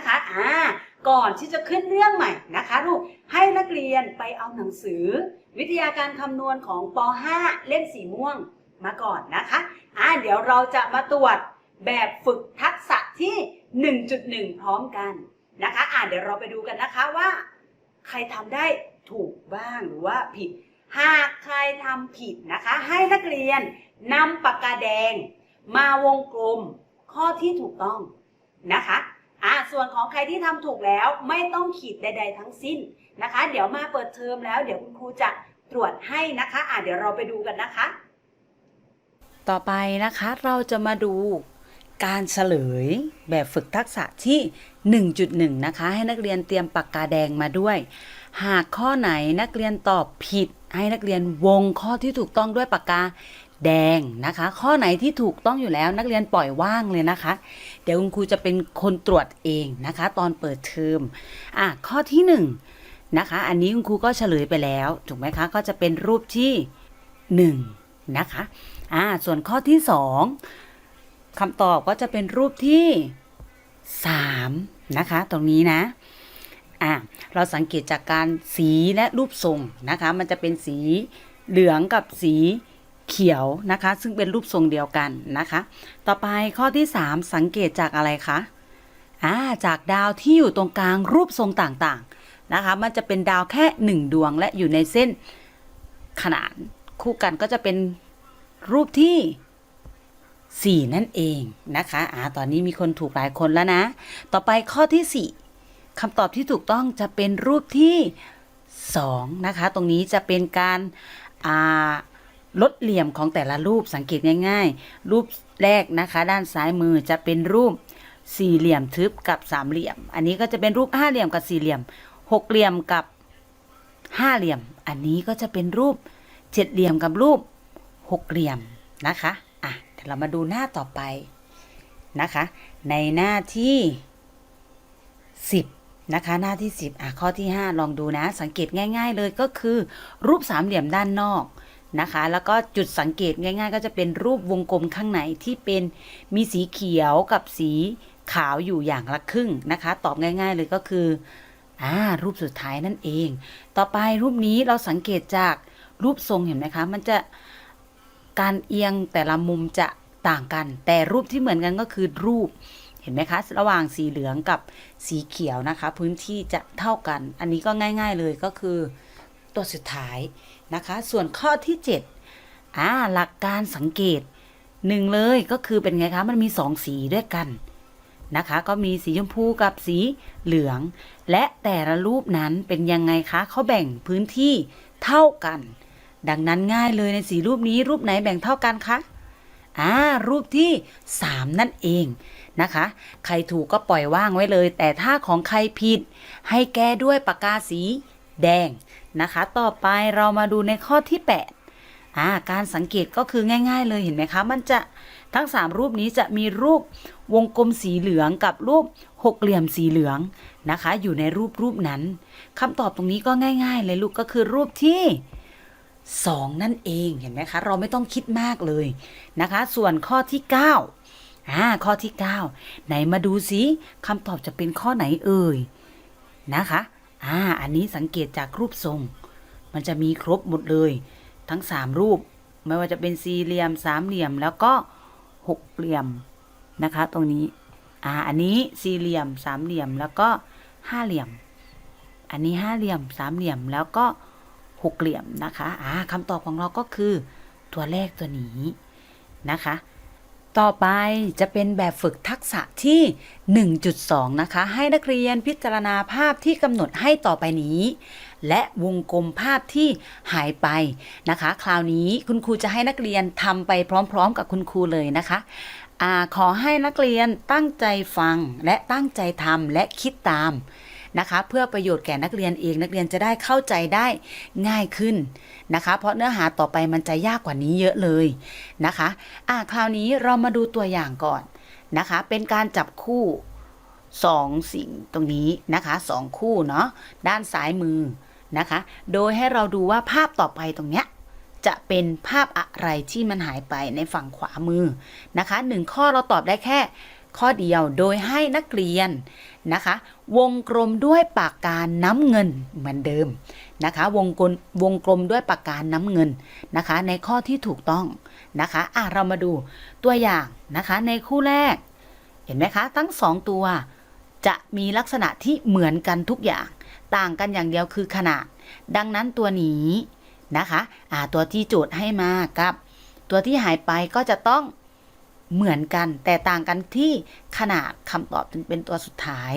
นะคะอ่าก่อนที่จะขึ้นเรื่องใหม่นะคะลูกให้นักเรียนไปเอาหนังสือ วิทยาการคำนวณของป .5 เล่มสีม่วงมาก่อนนะคะอ่าเดี๋ยวเราจะมาตรวจแบบฝึกทักษะที่ 1.1 พร้อมกันนะคะอ่าเดี๋ยวเราไปดูกันนะคะว่า ใครทำได้ถูกบ้างหรือว่าผิด หากใครทำผิดนะคะ ให้นักเรียนนำปากกาแดง มาวงกลมข้อที่ถูกต้องนะคะ อ่าส่วนของใครที่ทำถูกแล้วไม่ต้องขีดใด ๆ ทั้งสิ้นนะคะ เดี๋ยวมาเปิดเทอมแล้วเดี๋ยวคุณครูจะตรวจให้นะคะอ่าเดี๋ยวเราไปดูกันนะคะ ต่อไปนะคะเราจะมาดูการเฉลยแบบฝึกทักษะที่ 1.1 นะคะ ให้นักเรียนเตรียมปากกาแดงมาด้วย หากข้อไหนนักเรียนตอบผิด ให้นักเรียนวงข้อที่ถูกต้องด้วยปากกา แดงนะคะ ข้อไหนที่ถูกต้องอยู่แล้วนักเรียนปล่อยว่างเลยนะคะ เดี๋ยวคุณครูจะเป็นคนตรวจเองนะคะ ตอนเปิดเทอมอะข้อที่หนึ่งนะคะ อันนี้คุณครูก็เฉลยไปแล้วถูกไหมคะก็จะเป็นรูปที่หนึ่งนะคะอ่าส่วนข้อที่สองคำตอบก็จะเป็นรูปที่สามนะคะ ตรงนี้นะอ่าเราสังเกตจากการสีและรูปทรงนะคะ มันจะเป็นสีเหลืองกับสี เขียวนะคะ ซึ่งเป็นรูปทรงเดียวกันนะคะ ต่อไปข้อที่ 3 สังเกตจากอะไรคะอ่าจากดาวที่อยู่ตรงกลางรูปทรงต่างๆนะคะ มันจะเป็นดาวแค่ 1 ดวงและอยู่ในเส้นขนานคู่กันก็จะเป็นรูปที่ 4 นั่นเองนะคะอ่าตอนนี้มีคนถูกหลายคนแล้วนะ ต่อไปข้อที่ 4คำตอบที่ถูกต้องจะเป็นรูปที่ 2 นะคะ ตรงนี้จะเป็นการอ่า ลดเหลี่ยมของแต่ละรูปสังเกตง่าย ๆ รูปแรกนะคะ ด้านซ้ายมือจะเป็นรูปสี่เหลี่ยมทึบกับสามเหลี่ยม อันนี้ก็จะเป็นรูปห้าเหลี่ยมกับสี่เหลี่ยมหกเหลี่ยมกับห้าเหลี่ยม อันนี้ก็จะเป็นรูปเจ็ดเหลี่ยมกับรูปหกเหลี่ยมนะคะอะเดี๋ยวเรามาดูหน้าต่อไปนะคะ ในหน้าที่สิบนะคะหน้าที่ 10อะข้อที่ 5 ลองดูนะ สังเกตง่าย ๆ เลยก็คือ รูปสามเหลี่ยมด้านนอก นะคะ แล้วก็จุดสังเกตง่ายๆ ก็จะเป็นรูปวงกลมข้างในที่เป็นมีสีเขียวกับสีขาวอยู่อย่างละครึ่งนะคะ ตอบง่าย ๆ เลยก็คืออ่ารูปสุดท้ายนั่นเอง ต่อไปรูปนี้เราสังเกตจากรูปทรงเห็นไหมคะ มันจะการเอียงแต่ละมุมจะต่างกัน แต่รูปที่เหมือนกันก็คือรูปเห็นไหมคะ ระหว่างสีเหลืองกับสีเขียวนะคะ พื้นที่จะเท่ากัน อันนี้ก็ง่าย ๆเลยก็คือตัวสุดท้าย นะคะ ส่วนข้อที่7อ่าหลักการสังเกตหนึ่งเลยก็คือเป็นไงคะมันมีสองสีด้วยกันนะคะ ก็มีสีชมพูกับสีเหลือง และแต่ละรูปนั้นเป็นยังไงคะเขาแบ่งพื้นที่เท่ากัน ดังนั้นง่ายเลยในสีรูปนี้รูปไหนแบ่งเท่ากันคะอ่ารูปที่ 3 นั่นเองนะคะ ใครถูกก็ปล่อยว่างไว้เลย แต่ถ้าของใครผิด ให้แก้ด้วยปากกาสี แดงนะคะ ต่อไปเรามาดูในข้อที่ 8อ่าการสังเกตก็คือง่าย ๆ เลยเห็นไหมคะ มันจะทั้ง 3 รูปนี้จะมีรูปวงกลมสีเหลืองกับรูปหกเหลี่ยมสีเหลืองนะคะ อยู่ในรูปรูปนั้นคำตอบตรงนี้ก็ง่าย ๆ เลยลูกก็คือรูปที่2นั่นเองเห็นไหมคะ เราไม่ต้องคิดมากเลยนะคะ ส่วนข้อที่9อ่าข้อที่ 9 ไหนมาดูสิคำตอบจะเป็นข้อไหนเอ่ยนะคะ อ่า อันนี้สังเกตจากรูปทรง มันจะมีครบหมดเลย ทั้ง3รูป ไม่ว่าจะเป็นสี่เหลี่ยมสามเหลี่ยมแล้วก็หกเหลี่ยมนะคะ ตรงนี้ อ่า อันนี้สี่เหลี่ยมสามเหลี่ยมแล้วก็ห้าเหลี่ยม อันนี้ห้าเหลี่ยมสามเหลี่ยมแล้วก็หกเหลี่ยมนะคะ อ่าคำตอบของเราก็คือตัวแรกตัวนี้นะคะ ต่อไปจะเป็นแบบฝึกทักษะที่ 1.2 นะคะ ให้นักเรียนพิจารณาภาพที่กำหนดให้ต่อไปนี้ และวงกลมภาพที่หายไปนะคะ คราวนี้คุณครูจะให้นักเรียนทำไปพร้อม ๆ กับคุณครูเลยนะคะอาขอให้นักเรียนตั้งใจฟังและตั้งใจทำและคิดตาม นะคะ เพื่อประโยชน์แก่นักเรียนเอง นักเรียนจะได้เข้าใจได้ง่ายขึ้นนะคะ เพราะเนื้อหาต่อไปมันจะยากกว่านี้เยอะเลยนะคะอ่าคราวนี้เรามาดูตัวอย่างก่อนนะคะ เป็นการจับคู่สองสิ่งตรงนี้นะคะสองคู่เนาะด้านซ้ายมือนะคะ โดยให้เราดูว่าภาพต่อไปตรงเนี้ยจะเป็นภาพอะไรที่มันหายไปในฝั่งขวามือนะคะหนึ่งข้อเราตอบได้แค่ข้อเดียวโดยให้นักเรียน นะคะ วงกลมด้วยปากกาน้ำเงินเหมือนเดิมนะคะวงกลมวงกลมด้วยปากกาน้ำเงินนะคะ ในข้อที่ถูกต้องนะคะอะเรามาดูตัวอย่างนะคะในคู่แรก เห็นไหมคะ ทั้งสองตัวจะมีลักษณะที่เหมือนกันทุกอย่าง ต่างกันอย่างเดียวคือขนาด ดังนั้นตัวนี้นะคะอ่าตัวที่โจทย์ให้มากับ ตัวที่หายไปก็จะต้อง เหมือนกัน แต่ต่างกันที่ขนาดคำตอบถึงเป็นตัวสุดท้าย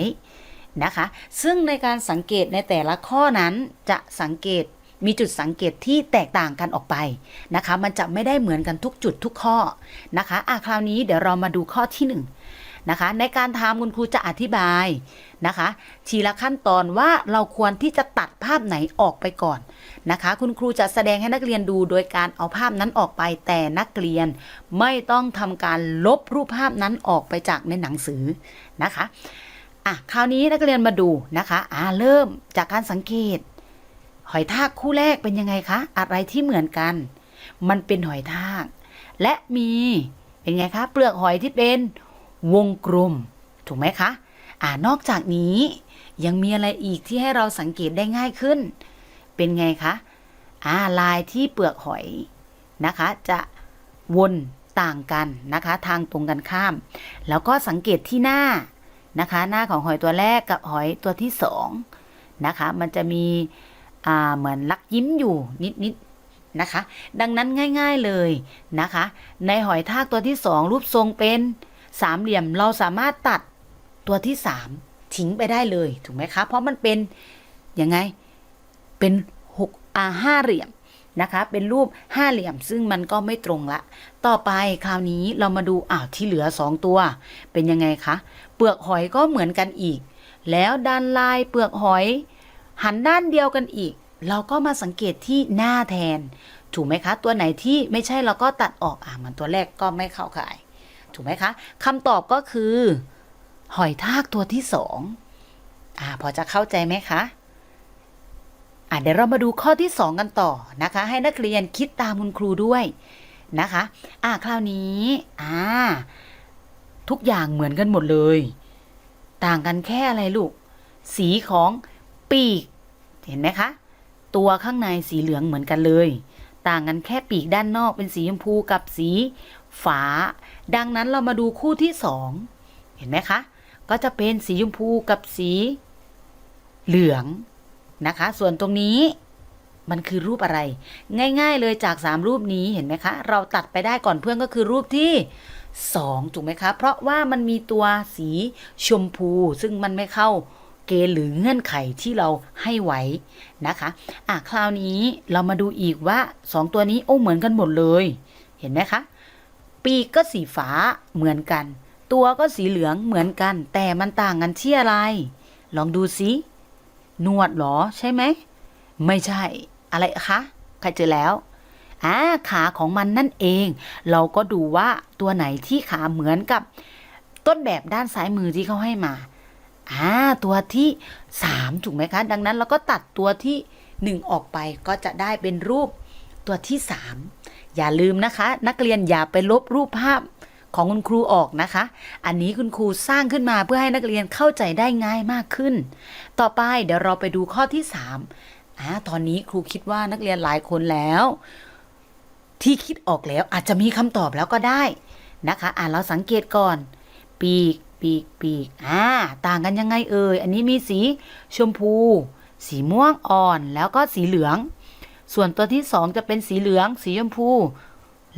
นะคะ ซึ่งในการสังเกตในแต่ละข้อนั้นจะสังเกตมีจุดสังเกตที่แตกต่างกันออกไปนะคะ มันจะไม่ได้เหมือนกันทุกจุดทุกข้อนะคะอะคราวนี้เดี๋ยวเรามาดูข้อที่ห นะคะ ในการทำคุณครูจะอธิบายนะคะ ทีละขั้นตอนว่าเราควรที่จะตัดภาพไหนออกไปก่อนนะคะ คุณครูจะแสดงให้นักเรียนดูโดยการเอาภาพนั้นออกไปแต่นักเรียนไม่ต้องทำการลบรูปภาพนั้นออกไปจากในหนังสือนะคะอะคราวนี้นักเรียนมาดูนะคะอ่าเริ่มจากการสังเกต หอยทากคู่แรกเป็นยังไงคะอะไรที่เหมือนกัน มันเป็นหอยทาก และมีเป็นไงคะเปลือกหอยที่เป็น วงกลม ถูกไหมคะอ่านอกจากนี้ยังมีอะไรอีกที่ให้เราสังเกตได้ง่ายขึ้น เป็นไงคะอ่าลายที่เปลือกหอยนะคะ จะวนต่างกันนะคะ ทางตรงกันข้าม แล้วก็สังเกตที่หน้านะคะ หน้าของหอยตัวแรกกับหอยตัวที่สองนะคะ มันจะมีอ่าเหมือนลักยิ้มอยู่นิดๆนะคะ ดังนั้นง่าย ๆเลยนะคะ ในหอยทากตัวที่สองรูปทรงเป็น สามเหลี่ยมเราสามารถตัดตัวที่สามทิ้งไปได้เลยถูกไหมคะ เพราะมันเป็นยังไงเป็นหกอาห้าเหลี่ยมนะคะ เป็นรูปห้าเหลี่ยมซึ่งมันก็ไม่ตรงละ ต่อไปคราวนี้เรามาดูอ้าวที่เหลือสองตัว เป็นยังไงคะเปลือกหอยก็เหมือนกันอีก แล้วด้านลายเปลือกหอย หันด้านเดียวกันอีก เราก็มาสังเกตที่หน้าแทน ถูกไหมคะ ตัวไหนที่ไม่ใช่เราก็ตัดออกอะมันตัวแรกก็ไม่เข้าข่าย ถูกไหมคะคำตอบก็คือ หอยทากตัวที่สองอ่าพอจะเข้าใจไหมคะอะเดี๋ยวเรามาดูข้อที่สองกันต่อนะคะ ให้นักเรียนคิดตามคุณครูด้วยนะคะ อ่าคราวนี้อ่าทุกอย่างเหมือนกันหมดเลย ต่างกันแค่อะไรลูก สีของปีก เห็นไหมคะ ตัวข้างในสีเหลืองเหมือนกันเลย ต่างกันแค่ปีกด้านนอกเป็นสีชมพูกับสีฟ้า ดังนั้นเรามาดูคู่ที่สองเห็นไหมคะ ก็จะเป็นสีชมพูกับสีเหลืองนะคะ ส่วนตรงนี้มันคือรูปอะไร ง่าย ๆ เลยจากสามรูปนี้เห็นไหมคะ เราตัดไปได้ก่อนเพื่อนก็คือรูปที่สองถูกไหมคะ เพราะว่ามันมีตัวสีชมพู ซึ่งมันไม่เข้าเกณฑ์หรือเงื่อนไขที่เราให้ไว้นะคะอะคราวนี้เรามาดูอีกว่าสองตัวนี้โอ้เหมือนกันหมดเลย เห็นไหมคะ ปีกก็สีฟ้าเหมือนกัน ตัวก็สีเหลืองเหมือนกัน แต่มันต่างกันที่อะไร ลองดูสินวดหรอใช่ไหม ไม่ใช่ อะไรคะใครเจอแล้วอ่าขาของมันนั่นเอง เราก็ดูว่าตัวไหนที่ขาเหมือนกับ ต้นแบบด้านซ้ายมือที่เขาให้มาอ่าตัวที่สามถูกไหมคะ ดังนั้นเราก็ตัดตัวที่หนึ่งออกไปก็จะได้เป็นรูปตัวที่สาม อย่าลืมนะคะ นักเรียนอย่าไปลบรูปภาพของคุณครูออกนะคะ อันนี้คุณครูสร้างขึ้นมาเพื่อให้นักเรียนเข้าใจได้ง่ายมากขึ้น ต่อไปเดี๋ยวเราไปดูข้อที่3อ่าตอนนี้ครูคิดว่านักเรียนหลายคนแล้ว ที่คิดออกแล้วอาจจะมีคำตอบแล้วก็ได้นะคะ อ่าเราสังเกตก่อน ปีก ปีก ปีก อ่า ต่างกันยังไงเอ่ย อันนี้มีสีชมพู สีม่วงอ่อน แล้วก็สีเหลือง ส่วนตัวที่สองจะเป็นสีเหลือง สีชมพู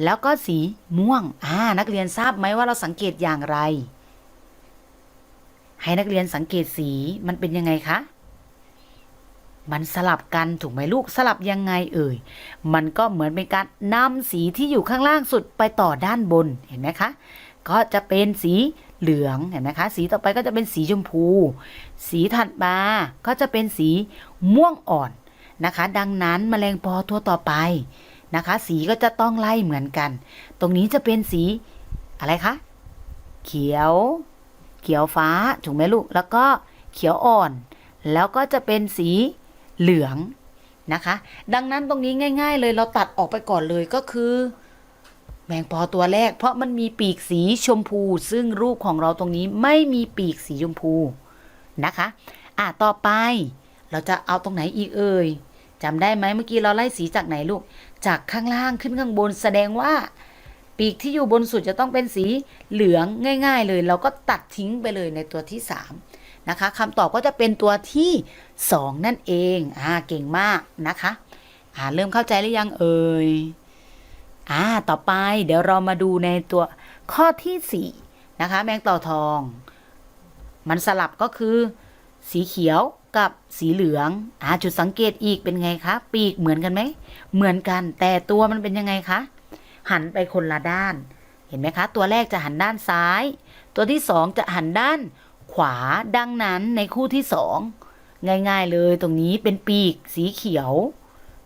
แล้วก็สีม่วงอ่านักเรียนทราบไหมว่าเราสังเกตอย่างไร ให้นักเรียนสังเกตสีมันเป็นยังไงคะมันสลับกันถูกไหมลูกสลับยังไงเอ่ย มันก็เหมือนเป็นการนำสีที่อยู่ข้างล่างสุดไปต่อด้านบนเห็นไหมคะ ก็จะเป็นสีเหลืองเห็นไหมคะ สีต่อไปก็จะเป็นสีชมพู สีถัดมาก็จะเป็นสีม่วงอ่อน นะคะ ดังนั้นแมลงปอตัวต่อไปนะคะ สีก็จะต้องไล่เหมือนกัน ตรงนี้จะเป็นสีอะไรคะ เขียว เขียวฟ้าถูกไหมลูก แล้วก็เขียวอ่อน แล้วก็จะเป็นสีเหลืองนะคะ ดังนั้นตรงนี้ง่าย ๆ เลยเราตัดออกไปก่อนเลยก็คือ แมงปอตัวแรก เพราะมันมีปีกสีชมพู ซึ่งรูปของเราตรงนี้ไม่มีปีกสีชมพูนะคะ อะ ต่อไปเราจะเอาตรงไหนอีกเอ่ย จำได้ไหมเมื่อกี้เราไล่สีจากไหนลูก จากข้างล่างขึ้นข้างบนแสดงว่า ปีกที่อยู่บนสุดจะต้องเป็นสีเหลืองง่าย ๆ เลย เราก็ตัดทิ้งไปเลยในตัวที่ 3 นะคะคำตอบก็จะเป็นตัวที่ 2 นั่นเองอ่าเก่งมากนะคะอ่าเริ่มเข้าใจหรือยังเอ่ยอ่าต่อไปเดี๋ยวเรามาดูในตัวข้อที่ 4 นะคะ แมงต่าทอง มันสลับก็คือ สีเขียวกับสีเหลืองอ่าจุดสังเกตอีกเป็นไงคะ ปีกเหมือนกันไหม เหมือนกัน แต่ตัวมันเป็นยังไงคะ หันไปคนละด้าน เห็นไหมคะ ตัวแรกจะหันด้านซ้าย ตัวที่สองจะหันด้านขวา ดังนั้นในคู่ที่สองง่าย ๆ เลยตรงนี้เป็นปีกสีเขียว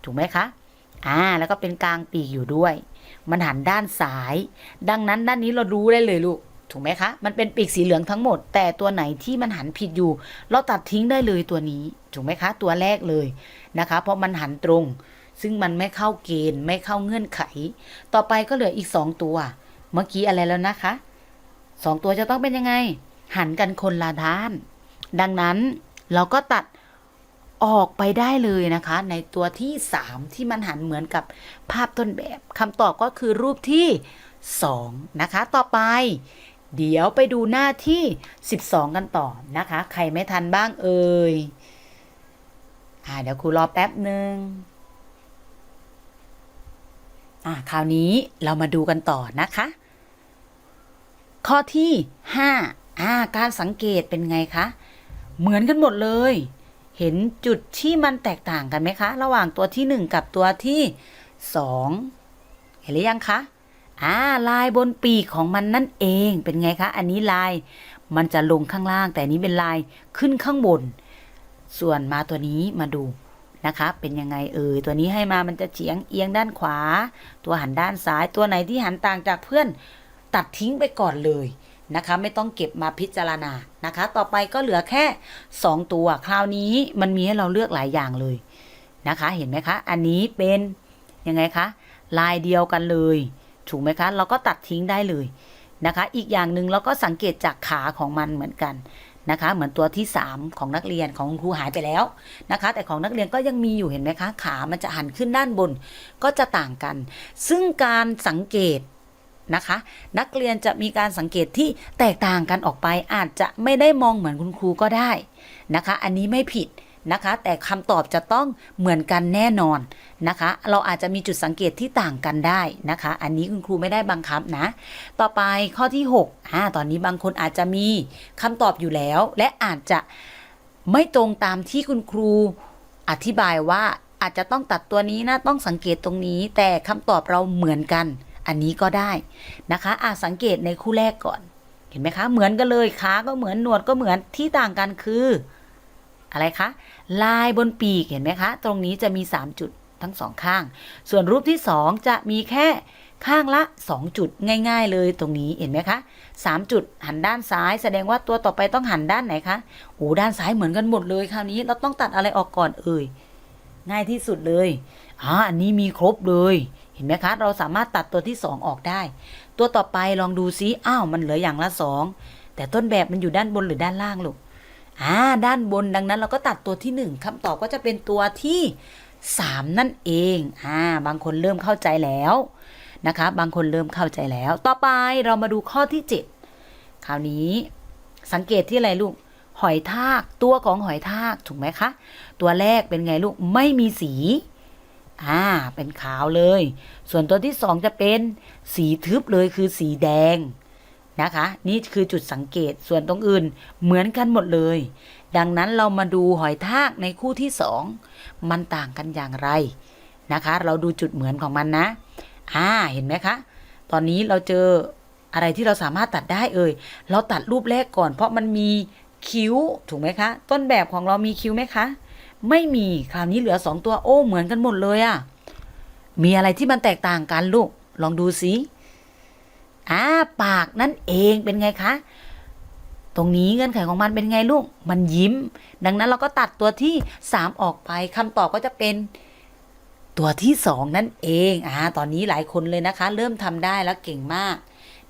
ถูกไหมคะ อ่า แล้วก็เป็นกลางปีกอยู่ด้วย มันหันด้านซ้าย ดังนั้นด้านนี้เรารู้ได้เลยลูก ถูกไหมคะ มันเป็นปีกสีเหลืองทั้งหมด แต่ตัวไหนที่มันหันผิดอยู่ เราตัดทิ้งได้เลยตัวนี้ ถูกไหมคะ ตัวแรกเลยนะคะ เพราะมันหันตรง ซึ่งมันไม่เข้าเกณฑ์ไม่เข้าเงื่อนไข ต่อไปก็เหลืออีกสองตัว เมื่อกี้อะไรแล้วนะคะสองตัวจะต้องเป็นยังไง หันกันคนละด้าน ดังนั้นเราก็ตัดออกไปได้เลยนะคะ ในตัวที่สามที่มันหันเหมือนกับภาพต้นแบบคำตอบก็คือรูปที่สองนะคะ ต่อไป เดี๋ยวไปดูหน้าที่ 12 กันต่อนะคะ ใครไม่ทันบ้างเอ่ยอ่าเดี๋ยวครูรอแป๊บหนึ่งอะคราวนี้เรามาดูกันต่อนะคะ ข้อที่5อ่าการสังเกตเป็นไงคะ เหมือนกันหมดเลย เห็นจุดที่มันแตกต่างกันไหมคะ ระหว่างตัวที่ 1 กับตัวที่ 2 เห็นหรือยังคะ อ่าลายบนปีกของมันนั่นเองเป็นไงคะ อันนี้ลายมันจะลงข้างล่าง แต่นนี้เป็นลายขึ้นข้างบน ส่วนมาตัวนี้มาดูนะคะ เป็นยังไงเอ่ยตัวนี้ให้มามันจะเฉียงเอียงด้านขวา ตัวหันด้านซ้ายตัวไหนที่หันต่างจากเพื่อนตัดทิ้งไปก่อนเลยนะคะ ไม่ต้องเก็บมาพิจารณานะคะ ต่อไปก็เหลือแค่ 2 ตัวคราวนี้มันมีให้เราเลือกหลายอย่างเลยนะคะ เห็นไหมคะ อันนี้เป็นยังไงคะลายเดียวกันเลย ถูกไหมคะ เราก็ตัดทิ้งได้เลยนะคะ อีกอย่างหนึ่งเราก็สังเกตจากขาของมันเหมือนกันนะคะ เหมือนตัวที่ 3 ของนักเรียนของคุณครูหายไปแล้วนะคะ แต่ของนักเรียนก็ยังมีอยู่เห็นไหมคะ ขามันจะหันขึ้นด้านบนก็จะต่างกัน ซึ่งการสังเกตนะคะ นักเรียนจะมีการสังเกตที่แตกต่างกันออกไป อาจจะไม่ได้มองเหมือนคุณครูก็ได้นะคะ อันนี้ไม่ผิด นะคะ แต่คำตอบจะต้องเหมือนกันแน่นอนนะคะ เราอาจจะมีจุดสังเกตที่ต่างกันได้นะคะ อันนี้คุณครูไม่ได้บังคับนะ ต่อไปข้อที่6อ่าตอนนี้บางคนอาจจะมีคำตอบอยู่แล้ว และอาจจะไม่ตรงตามที่คุณครูอธิบายว่าอาจจะต้องตัดตัวนี้นะต้องสังเกตตรงนี้ แต่คำตอบเราเหมือนกัน อันนี้ก็ได้นะคะอาสังเกตในคู่แรกก่อน เห็นไหมคะ เหมือนกันเลยขาก็เหมือนหนวดก็เหมือนที่ต่างกันคือ อะไรคะ ลายบนปีกเห็นไหมคะ ตรงนี้จะมี 3 จุดทั้งสองข้าง ส่วนรูปที่ 2 จะมีแค่ข้างละ 2 จุดง่าย ๆ เลยตรงนี้เห็นไหมคะ 3 จุดหันด้านซ้าย แสดงว่าตัวต่อไปต้องหันด้านไหนคะโอ้ด้านซ้ายเหมือนกันหมดเลยคราวนี้เราต้องตัดอะไรออกก่อนเอ่ยง่ายที่สุดเลยอ่าอันนี้มีครบเลย เห็นไหมคะ เราสามารถตัดตัวที่ 2 ออกได้ ตัวต่อไปลองดูซิอ้าวมันเหลืออย่างละสองแต่ต้นแบบมันอยู่ด้านบนหรือด้านล่างลูก อ่าด้านบนดังนั้นเราก็ตัดตัวที่ 1คำตอบก็จะเป็นตัวที่ 3 นั่นเองอ่าบางคนเริ่มเข้าใจแล้วนะคะ บางคนเริ่มเข้าใจแล้ว ต่อไปเรามาดูข้อที่ 7 คราวนี้สังเกตที่อะไรลูกหอยทากตัวของหอยทากถูกไหมคะ ตัวแรกเป็นไงลูกไม่มีสีอ่าเป็นขาวเลย ส่วนตัวที่สองจะเป็นสีทึบเลยคือสีแดง นะคะ นี่คือจุดสังเกตส่วนตรงอื่นเหมือนกันหมดเลย ดังนั้นเรามาดูหอยทากในคู่ที่สองมันต่างกันอย่างไรนะคะ เราดูจุดเหมือนของมันนะ อ่าเห็นไหมคะ ตอนนี้เราเจออะไรที่เราสามารถตัดได้เอ่ยเราตัดรูปแรกก่อน เพราะมันมีคิ้วถูกไหมคะ ต้นแบบของเรามีคิ้วไหมคะ ไม่มีคราวนี้เหลือสองตัวโอ้เหมือนกันหมดเลยอะมีอะไรที่มันแตกต่างกันลูก ลองดูสิ อ่าปากนั่นเองเป็นไงคะ ตรงนี้เงื่อนไขของมันเป็นไงลูก มันยิ้ม ดังนั้นเราก็ตัดตัวที่ 3 ออกไปคำตอบก็จะเป็นตัวที่สองนั่นเองอ่าตอนนี้หลายคนเลยนะคะ เริ่มทำได้แล้วเก่งมาก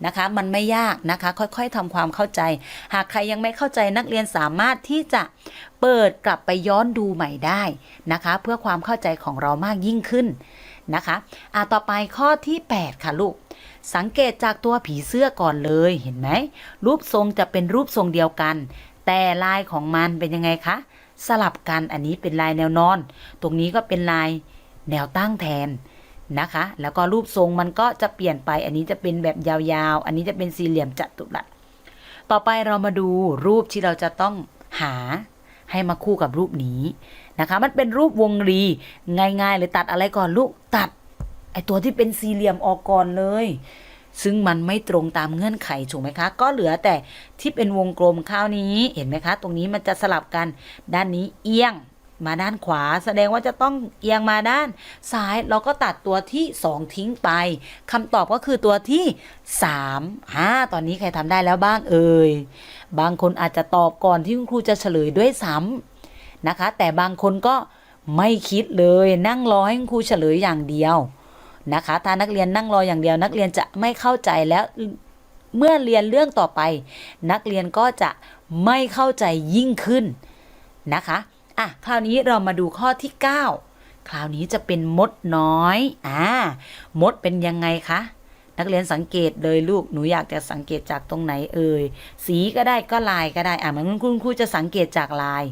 นะคะ มันไม่ยากนะคะ ค่อยๆทำความเข้าใจ หากใครยังไม่เข้าใจนักเรียนสามารถที่จะเปิดกลับไปย้อนดูใหม่ได้นะคะ เพื่อความเข้าใจของเรามากยิ่งขึ้นนะคะอ่าต่อไปข้อที่ 8 ค่ะลูก สังเกตจากตัวผีเสื้อก่อนเลยเห็นไหม รูปทรงจะเป็นรูปทรงเดียวกัน แต่ลายของมันเป็นยังไงคะ สลับกันอันนี้เป็นลายแนวนอน ตรงนี้ก็เป็นลายแนวตั้งแทนนะคะ แล้วก็รูปทรงมันก็จะเปลี่ยนไป อันนี้จะเป็นแบบยาวๆ อันนี้จะเป็นสี่เหลี่ยมจัตุรัส ต่อไปเรามาดูรูปที่เราจะต้องหาให้มาคู่กับรูปนี้นะคะ มันเป็นรูปวงรีง่ายๆเลยตัดอะไรก่อนลูกตัด ไอตัวที่เป็นสี่เหลี่ยมออกก่อนเลย ซึ่งมันไม่ตรงตามเงื่อนไขถูกไหมคะ ก็เหลือแต่ที่เป็นวงกลมข้าวนี้เห็นไหมคะ ตรงนี้มันจะสลับกันด้านนี้เอียงมาด้านขวาแสดงว่าจะต้องเอียงมาด้านซ้ายเราก็ตัดตัวที่ 2 ทิ้งไปคำตอบก็คือตัวที่3อ่าตอนนี้ใครทำได้แล้วบ้างเอ่ยบางคนอาจจะตอบก่อนที่คุณครูจะเฉลยด้วยซ้ำนะคะ แต่บางคนก็ไม่คิดเลยนั่งรอให้คุณครูเฉลยอย่างเดียว นะคะ ถ้านักเรียนนั่งรออย่างเดียว นักเรียนจะไม่เข้าใจแล้วเมื่อเรียนเรื่องต่อไป นักเรียนก็จะไม่เข้าใจยิ่งขึ้นนะคะอะคราวนี้เรามาดูข้อที่ 9 คราวนี้จะเป็นมดน้อยอ่ามดเป็นยังไงคะนักเรียนสังเกตเลยลูก หนูอยากจะสังเกตจากตรงไหนเอ่ย สีก็ได้ก็ลายก็ได้ อะมือนคุณครูจะสังเกตจากลาย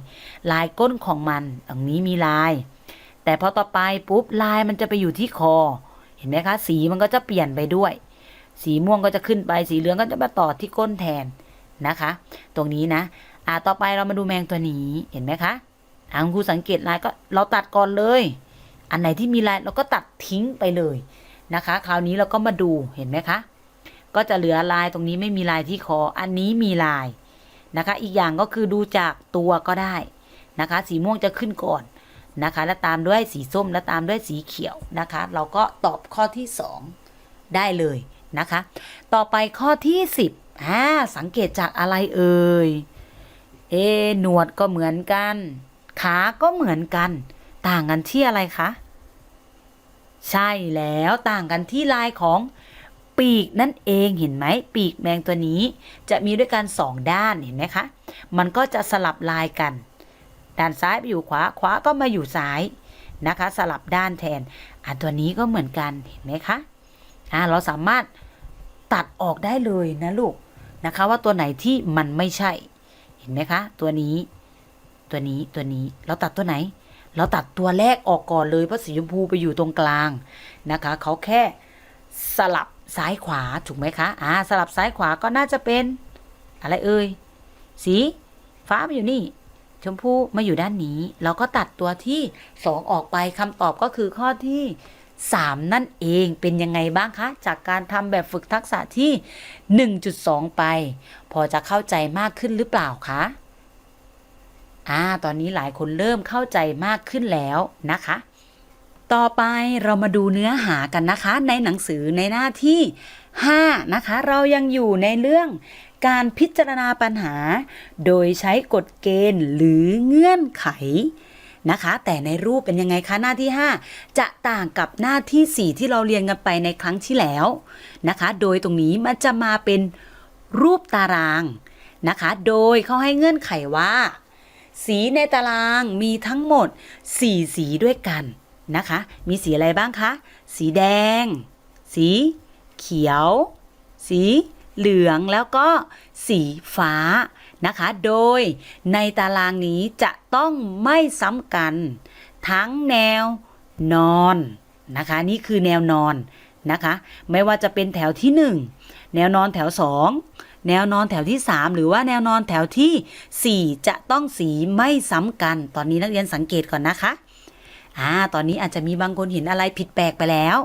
ลายก้นของมัน ตรงนี้มีลาย แต่พอต่อไปปุ๊บลายมันจะไปอยู่ที่คอ เห็นไหมคะ สีมันก็จะเปลี่ยนไปด้วย สีม่วงก็จะขึ้นไป สีเหลืองก็จะมาต่อที่ก้นแทนนะคะ ตรงนี้นะ อ่าต่อไปเรามาดูแมงตัวนี้ เห็นไหมคะอ่างครูสังเกตลายก็เราตัดก่อนเลย อันไหนที่มีลายเราก็ตัดทิ้งไปเลยนะคะ คราวนี้เราก็มาดู เห็นไหมคะ ก็จะเหลือลายตรงนี้ไม่มีลายที่คอ อันนี้มีลายนะคะ อีกอย่างก็คือดูจากตัวก็ได้นะคะ สีม่วงจะขึ้นก่อน นะคะ และตามด้วยสีส้มและตามด้วยสีเขียวนะคะ เราก็ตอบข้อที่ 2 ได้เลยนะคะ ต่อไปข้อที่ 10อ่าสังเกตจากอะไรเอ่ยเอหนวดก็เหมือนกัน ขาก็เหมือนกัน ต่างกันที่อะไรคะใช่แล้วต่างกันที่ลายของปีกนั่นเองเห็นไหมปีกแมงตัวนี้ จะมีด้วยกันสองด้านเห็นไหมคะ มันก็จะสลับลายกัน ด้านซ้ายไปอยู่ขวา ขวาก็มาอยู่ซ้ายนะคะ สลับด้านแทนอะตัวนี้ก็เหมือนกันเห็นไหมคะอ่าเราสามารถตัดออกได้เลยนะลูกนะคะ ว่าตัวไหนที่มันไม่ใช่ เห็นไหมคะ ตัวนี้ ตัวนี้ตัวนี้เราตัดตัวไหน เราตัดตัวแรกออกก่อนเลยเพราะสีชมพูไปอยู่ตรงกลางนะคะเขาแค่สลับซ้ายขวาถูกไหมคะอ่าสลับซ้ายขวาก็น่าจะเป็น อะไรเอ่ยสีฟ้ามาอยู่นี่ ชมพู่มาอยู่ด้านนี้ เราก็ตัดตัวที่ 2 ออกไปคำตอบก็คือข้อที่ 3 นั่นเองเป็นยังไงบ้างคะ จากการทำแบบฝึกทักษะที่ 1.2 ไป พอจะเข้าใจมากขึ้นหรือเปล่าคะอ่าตอนนี้หลายคนเริ่มเข้าใจมากขึ้นแล้วนะคะ ต่อไปเรามาดูเนื้อหากันนะคะ ในหนังสือในหน้าที่ 5 นะคะ เรายังอยู่ในเรื่อง การพิจารณาปัญหา โดยใช้กฎเกณฑ์หรือเงื่อนไขนะคะ แต่ในรูปเป็นยังไงคะหน้าที่ 5 จะต่างกับหน้าที่ 4 ที่เราเรียนกันไปในครั้งที่แล้วนะคะ โดยตรงนี้มันจะมาเป็นรูปตารางนะคะ โดยเขาให้เงื่อนไขว่า สีในตารางมีทั้งหมด 4 สีด้วยกันนะคะ มีสีอะไรบ้างคะ สีแดง สีเขียว สี เหลืองแล้วก็สีฟ้านะคะ โดยในตารางนี้จะต้องไม่ซ้ำกัน ทั้งแนวนอนนะคะ นี่คือแนวนอนนะคะ ไม่ว่าจะเป็นแถวที่ 1 แนวนอนแถว 2 แนวนอนแถวที่ 3 หรือว่าแนวนอนแถวที่ 4 จะต้องสีไม่ซ้ำกัน ตอนนี้นักเรียนสังเกตก่อนนะคะอ่าตอนนี้อาจจะมีบางคนเห็นอะไรผิดแปลกไปแล้ว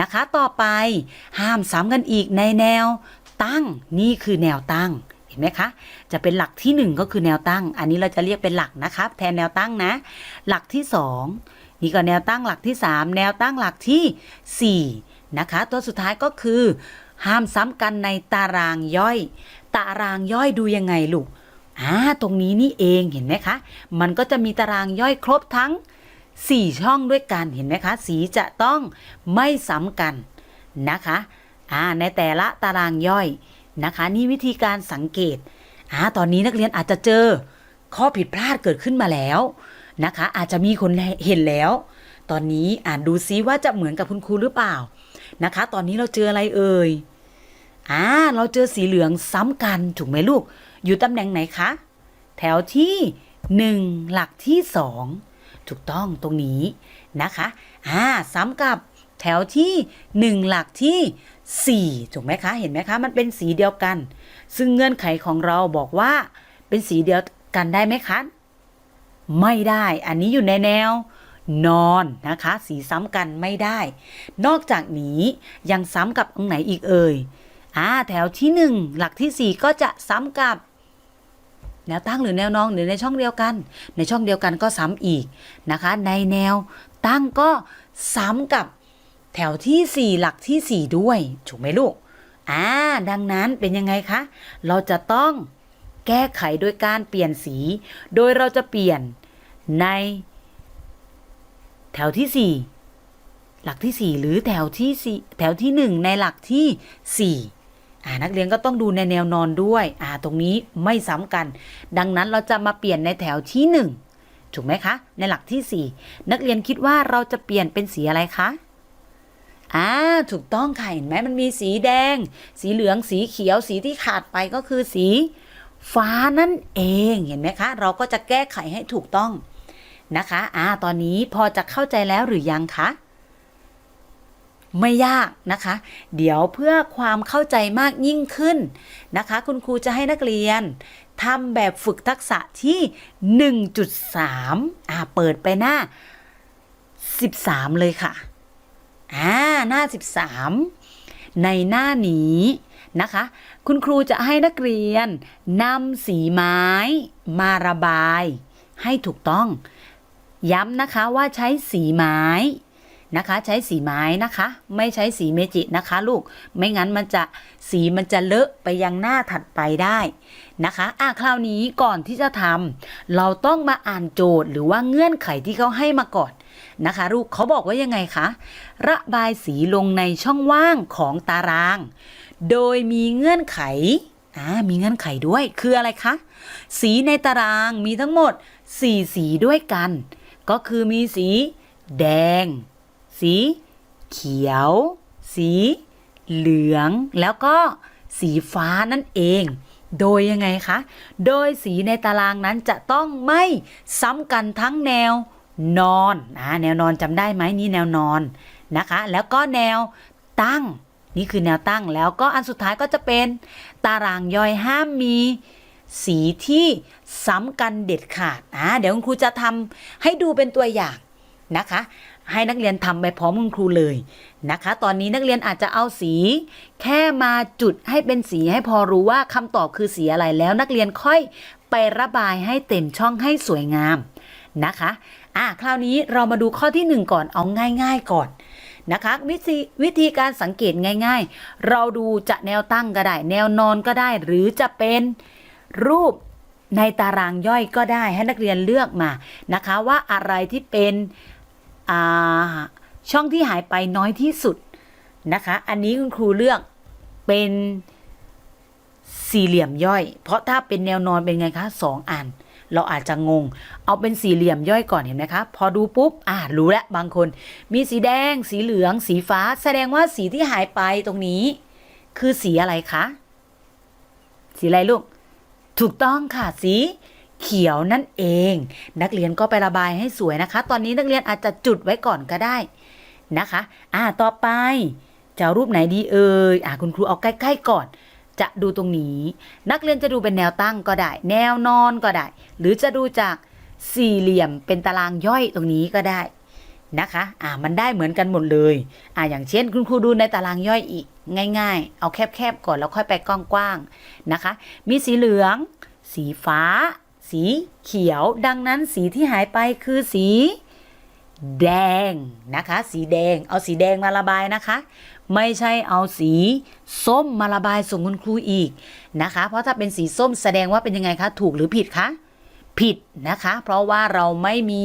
นะคะ ต่อไปห้ามซ้ำกันอีกในแนว ตั้ง นี่คือแนวตั้ง เห็นไหมคะ จะเป็นหลักที่ 1 ก็คือแนวตั้ง อันนี้เราจะเรียกเป็นหลักนะครับแทนแนวตั้งนะ หลักที่ 2 นี่ก็แนวตั้งหลักที่ 3 แนวตั้งหลักที่ 4 นะคะ ตัวสุดท้ายก็คือ ห้ามซ้ำกันในตารางย่อย ตารางย่อยดูยังไงลูกอ่าตรงนี้นี่เองเห็นไหมคะ มันก็จะมีตารางย่อยครบทั้ง 4 ช่องด้วยกันเห็นไหมคะ สีจะต้องไม่ซ้ำกันนะคะ อ่าในแต่ละตารางย่อยนะคะ นี่วิธีการสังเกตอ่าตอนนี้นักเรียนอาจจะเจอข้อผิดพลาดเกิดขึ้นมาแล้วนะคะ อาจจะมีคนเห็นแล้ว ตอนนี้อ่านดูซิว่าจะเหมือนกับคุณครูหรือเปล่านะคะ ตอนนี้เราเจออะไรเอ่ยอ่าเราเจอสีเหลืองซ้ำกันถูกไหมลูก อยู่ตำแหน่งไหนคะ แถวที่ 1 หลักที่ 2 ถูกต้องตรงนี้นะคะอ่าซ้ำกับ แถวที่ 1 หลักที่ 4 ถูกไหมคะ เห็นไหมคะ มันเป็นสีเดียวกัน ซึ่งเงื่อนไขของเราบอกว่า เป็นสีเดียวกันได้ไหมคะ ไม่ได้ อันนี้อยู่ในแนวนอนนะคะ สีซ้ำกันไม่ได้ นอกจากนี้ยังซ้ำกับตรงไหนอีกเอ่ยอ่าแถวที่ 1 หลักทีสี่4 ก็จะซ้ำกับแนวตั้งหรือแนวนอนหรือในช่องเดียวกัน ในช่องเดียวกันก็ซ้ำอีกนะคะ ในแนวตั้งก็ซ้ำกับ แถวที่ 4 หลักที่ 4 ด้วย ถูกไหมลูก อ่า ดังนั้นเป็นยังไงคะ เราจะต้องแก้ไขโดยการเปลี่ยนสี โดยเราจะเปลี่ยนใน แถวที่ 4 หลักที่ 4 หรือแถวที่สี่แถวที่ 1 ในหลักที่4อ่านักเรียนก็ต้องดูในแนวนอนด้วย อ่า ตรงนี้ไม่ซ้ำกัน ดังนั้นเราจะมาเปลี่ยนในแถวที่ 1 ถูกไหมคะ ในหลักที่ 4 นักเรียนคิดว่าเราจะเปลี่ยนเป็นสีอะไรคะ อ่าถูกต้องค่ะเห็นไหมมันมีสีแดง สีเหลืองสีเขียวสีที่ขาดไปก็คือสีฟ้านั่นเองเห็นไหมคะ เราก็จะแก้ไขให้ถูกต้องนะคะอ่าตอนนี้พอจะเข้าใจแล้วหรือยังคะไม่ยากนะคะ เดี๋ยวเพื่อความเข้าใจมากยิ่งขึ้นนะคะ คุณครูจะให้นักเรียนทำแบบฝึกทักษะที่ 1.3อ่าเปิดไปหน้า 13 เลยค่ะ อ่าหน้า 13 ในหน้านี้นะคะ คุณครูจะให้นักเรียนนำสีไม้มาระบาย ให้ถูกต้อง ย้ำนะคะว่าใช้สีไม้ นะคะ ใช้สีไม้นะคะ ไม่ใช้สีเมจินะคะ ลูกไม่งั้นมันจะสีมันจะเลอะไปยังหน้าถัดไปได้นะคะอะคราวนี้ก่อนที่จะทำเราต้องมาอ่านโจทย์หรือว่าเงื่อนไขที่เขาให้มาก่อนนะคะ ลูกเขาบอกว่ายังไงคะระบายสีลงในช่องว่างของตาราง โดยมีเงื่อนไขอ่ามีเงื่อนไขด้วยคืออะไรคะสีในตารางมีทั้งหมด 4 สีด้วยกัน ก็คือมีสีแดง สีเขียว สีเหลือง แล้วก็สีฟ้านั่นเอง โดยยังไงคะ โดยสีในตารางนั้นจะต้องไม่ซ้ำกันทั้งแนวนอนอ่าแนวนอนจำได้ไหมนี่แนวนอนนะคะ แล้วก็แนวตั้ง นี่คือแนวตั้งแล้วก็อันสุดท้ายก็จะเป็น ตารางย่อยห้ามมีสีที่ซ้ำกันเด็ดขาดอ่าเดี๋ยวคุณครูจะทำให้ดูเป็นตัวอย่างนะคะ ให้นักเรียนทำไปพร้อมคุณครูเลยนะคะ ตอนนี้นักเรียนอาจจะเอาสี แค่มาจุดให้เป็นสีให้พอรู้ว่าคำตอบคือสีอะไรแล้ว นักเรียนค่อยไประบายให้เต็มช่องให้สวยงามนะคะอะคราวนี้เรามาดูข้อที่หนึ่งก่อนเอาง่าย ๆ ก่อนนะคะวิธีวิธีการสังเกตง่าย ๆ เราดูจะแนวตั้งก็ได้ แนวนอนก็ได้ หรือจะเป็นรูปในตารางย่อยก็ได้ให้นักเรียนเลือกมานะคะว่าอะไรที่เป็น ช่องที่หายไปน้อยที่สุดนะคะ อันนี้คุณครูเลือกเป็นสี่เหลี่ยมย่อย เพราะถ้าเป็นแนวนอนเป็นไงคะสองอัน เราอาจจะงง เอาเป็นสี่เหลี่ยมย่อยก่อนเห็นไหมคะพอดูปุ๊บอ่ารู้แล้วบางคน มีสีแดง สีเหลือง สีฟ้า แสดงว่าสีที่หายไปตรงนี้ คือสีอะไรคะ สีอะไรลูก ถูกต้องค่ะสี เขียวนั่นเอง นักเรียนก็ไประบายให้สวยนะคะ ตอนนี้นักเรียนอาจจะจุดไว้ก่อนก็ได้นะคะ อ่าต่อไป จะรูปไหนดีเอ่ยอ่าคุณครูเอาใกล้ๆก่อน จะดูตรงนี้ นักเรียนจะดูเป็นแนวตั้งก็ได้ แนวนอนก็ได้ หรือจะดูจากสี่เหลี่ยมเป็นตารางย่อยตรงนี้ก็ได้นะคะ อ่า มันได้เหมือนกันหมดเลย อ่า อย่างเช่น คุณครูดูในตารางย่อยอีก ง่าย ๆ เอาแคบๆ ก่อนแล้วค่อยไปกว้างๆ นะคะ มีสีเหลือง สีฟ้า สีเขียว ดังนั้นสีที่หายไปคือสี แดงนะคะ สีแดง เอาสีแดงมาระบายนะคะ ไม่ใช่เอาสีส้มมาระบายส่งคุณครูอีกนะคะ เพราะถ้าเป็นสีส้มแสดงว่าเป็นยังไงคะ ถูกหรือผิดคะ ผิดนะคะ เพราะว่าเราไม่มี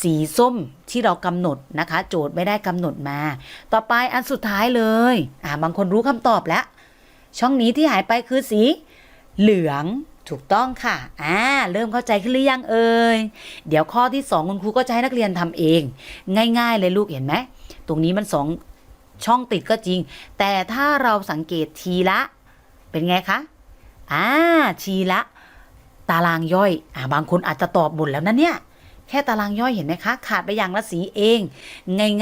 สีส้มที่เรากำหนดนะคะ โจทย์ไม่ได้กำหนดมา ต่อไปอันสุดท้ายเลย อ่าบางคนรู้คำตอบแล้ว ช่องนี้ที่หายไปคือสีเหลือง ถูกต้องค่ะ อ่า เริ่มเข้าใจขึ้นหรือยังเอ่ย เดี๋ยวข้อที่สองคุณครูก็จะให้นักเรียนทำเอง ง่าย ๆ เลยลูกเห็นไหม ตรงนี้มันสองช่องติดก็จริง แต่ถ้าเราสังเกตทีละ เป็นไงคะ อ่า ทีละ ตารางย่อย อ่า บางคนอาจจะตอบหมดแล้วนะเนี่ย แค่ตารางย่อยเห็นไหมคะ ขาดไปอย่างละสีเอง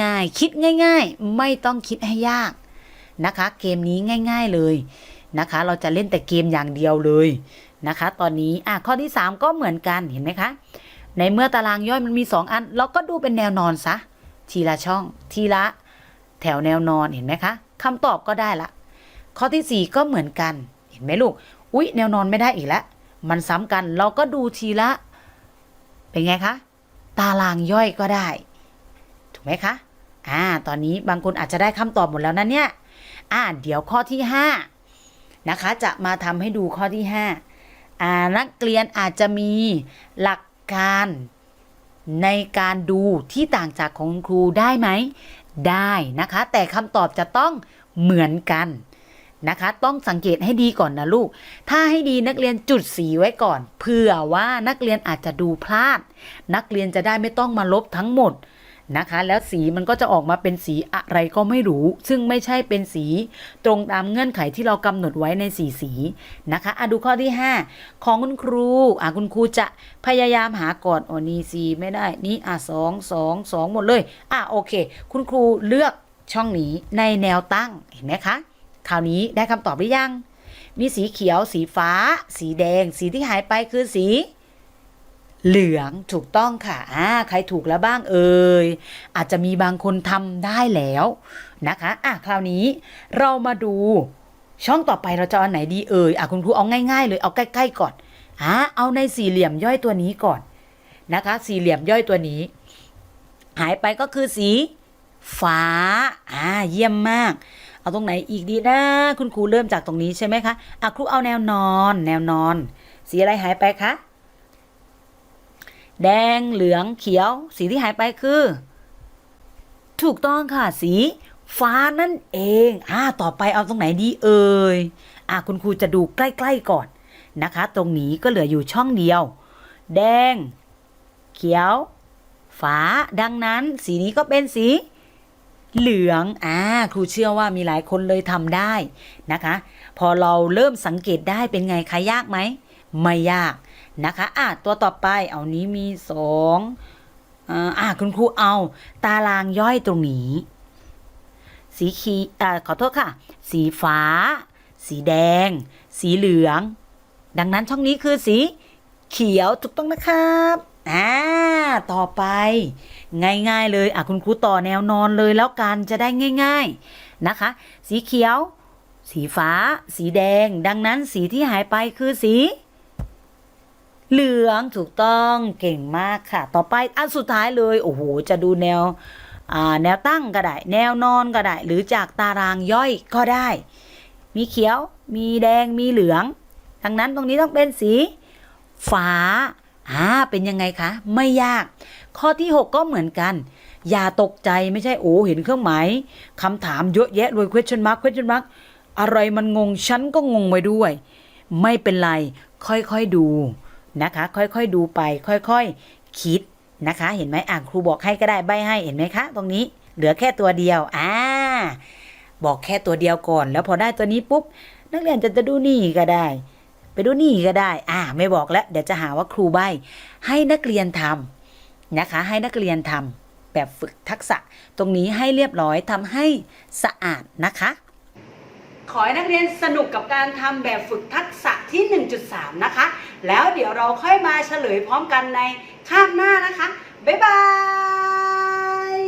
ง่ายๆ คิดง่าย ๆ ไม่ต้องคิดให้ยากนะคะ เกมนี้ง่าย ๆเลยนะคะ เราจะเล่นแต่เกมอย่างเดียวเลย นะคะ ตอนนี้อะข้อที่ 3 ก็เหมือนกันเห็นไหมคะ ในเมื่อตารางย่อยมันมี 2 อัน เราก็ดูเป็นแนวนอนซะทีละช่องทีละแถวแนวนอนเห็นไหมคะคำตอบก็ได้ละ ข้อทีสี่ 4 ก็เหมือนกันเห็นไหมลูก อุ๊ย แนวนอนไม่ได้อีกแล้ว มันซ้ำกันเราก็ดูทีละ เป็นไงคะ ตารางย่อยก็ได้ ถูกไหมคะอ่า ตอนนี้บางคนอาจจะได้คำตอบหมดแล้วนะเนี่ย อ่า เดี๋ยวข้อที่ 5 นะคะ จะมาทำให้ดูข้อที่5อ่า นักเรียนอาจจะมีหลักการในการดูที่ต่างจากของคุณครูได้ไหม ได้นะคะ แต่คำตอบจะต้องเหมือนกันนะคะ ต้องสังเกตให้ดีก่อนนะลูก ถ้าให้ดีนักเรียนจุดสีไว้ก่อน เผื่อว่านักเรียนอาจจะดูพลาด นักเรียนจะได้ไม่ต้องมาลบทั้งหมด นะคะ แล้วสีมันก็จะออกมาเป็นสีอะไรก็ไม่รู้ ซึ่งไม่ใช่เป็นสีตรงตามเงื่อนไขที่เรากำหนดไว้ในสีสีนะคะอะดูข้อที่ 5 ของคุณครูอะคุณครูจะพยายามหาก่อนโอ้นี่สีไม่ได้นี่อะสองสองสองหมดเลยอะโอเค คุณครูเลือกช่องนี้ในแนวตั้งเห็นไหมคะคราวนี้ได้คำตอบหรือยัง มีสีเขียว สีฟ้า สีแดง สีที่หายไปคือสี เหลืองถูกต้องค่ะอ่าใครถูกแล้วบ้างเอ่ยอาจจะมีบางคนทำได้แล้วนะคะอะคราวนี้เรามาดูช่องต่อไปเราจะเอาไหนดีเอ่ยอะคุณครูเอาง่ายๆเลยเอาใกล้ๆก่อนอ่าเอาในสี่เหลี่ยมย่อยตัวนี้ก่อนนะคะ สี่เหลี่ยมย่อยตัวนี้ หายไปก็คือสีฟ้าอ่าเยี่ยมมาก เอาตรงไหนอีกดีนะ คุณครูเริ่มจากตรงนี้ใช่ไหมคะอะครูเอาแนวนอน แนวนอน สีอะไรหายไปคะ แดงเหลืองเขียว สีที่หายไปคือ ถูกต้องค่ะ สี ฟ้านั่นเอง อ่า ต่อไปเอาตรงไหนดีเอ่ย อ่าคุณครูจะดูใกล้ ๆ ก่อนนะคะ ตรงนี้ก็เหลืออยู่ช่องเดียว แดง เขียว ฟ้า ดังนั้น สีนี้ก็เป็นสีเหลือง อ่า ครูเชื่อว่ามีหลายคนเลยทำได้นะคะ พอเราเริ่มสังเกตได้เป็นไงคะยากไหม ไม่ยากนะคะอะตัวต่อไปเอานี้มีสองอ่าคุณครูเอา ตารางย่อยตรงนี้ สีขีอ่าขอโทษค่ะ สีฟ้า สีแดง สีเหลือง ดังนั้นช่องนี้คือสีเขียวถูกต้องนะครับอ่าต่อไป ง่ายๆเลยอะคุณครูต่อแนวนอนเลยแล้วกันจะได้ง่าย ๆนะคะ สีเขียว สีฟ้า สีแดง ดังนั้นสีที่หายไปคือสีเเหลืองถูกต้องเก่งมากค่ะ ต่อไปอันสุดท้ายเลย โอ้โห จะดูแนวแนวตั้งก็ได้ แนวนอนก็ได้ หรือจากตารางย่อยก็ได้ มีเขียว มีแดง มีเหลือง ดังนั้นตรงนี้ต้องเป็นสีฟ้าอ่าเป็นยังไงคะ ไม่ยาก ข้อที่ 6 ก็เหมือนกัน อย่าตกใจไม่ใช่โอ้เห็นเครื่องหมายคำถามเยอะแยะเลย question mark question mark อะไรมันงง ฉันก็งงไปด้วย ไม่เป็นไร ค่อยๆดู นะคะ ค่อยๆดูไป ค่อยๆคิดนะคะ เห็นไหมอ่าครูบอกให้ก็ได้ใบให้เห็นไหมคะ ตรงนี้ เหลือแค่ตัวเดียวอ่าบอกแค่ตัวเดียวก่อน แล้วพอได้ตัวนี้ปุ๊บ นักเรียนจะจะดูนี่ก็ได้ ไปดูนี่ก็ได้ อ่า ไม่บอกแล้ว เดี๋ยวจะหาว่าครูใบให้นักเรียนทำนะคะ ให้นักเรียนทำแบบฝึกทักษะ ตรงนี้ให้เรียบร้อยทำให้สะอาดนะคะ ขอให้นักเรียนสนุกกับการทำแบบฝึกทักษะที่ 1.3 นะคะ แล้วเดี๋ยวเราค่อยมาเฉลยพร้อมกันในคาบหน้านะคะ บ๊ายบาย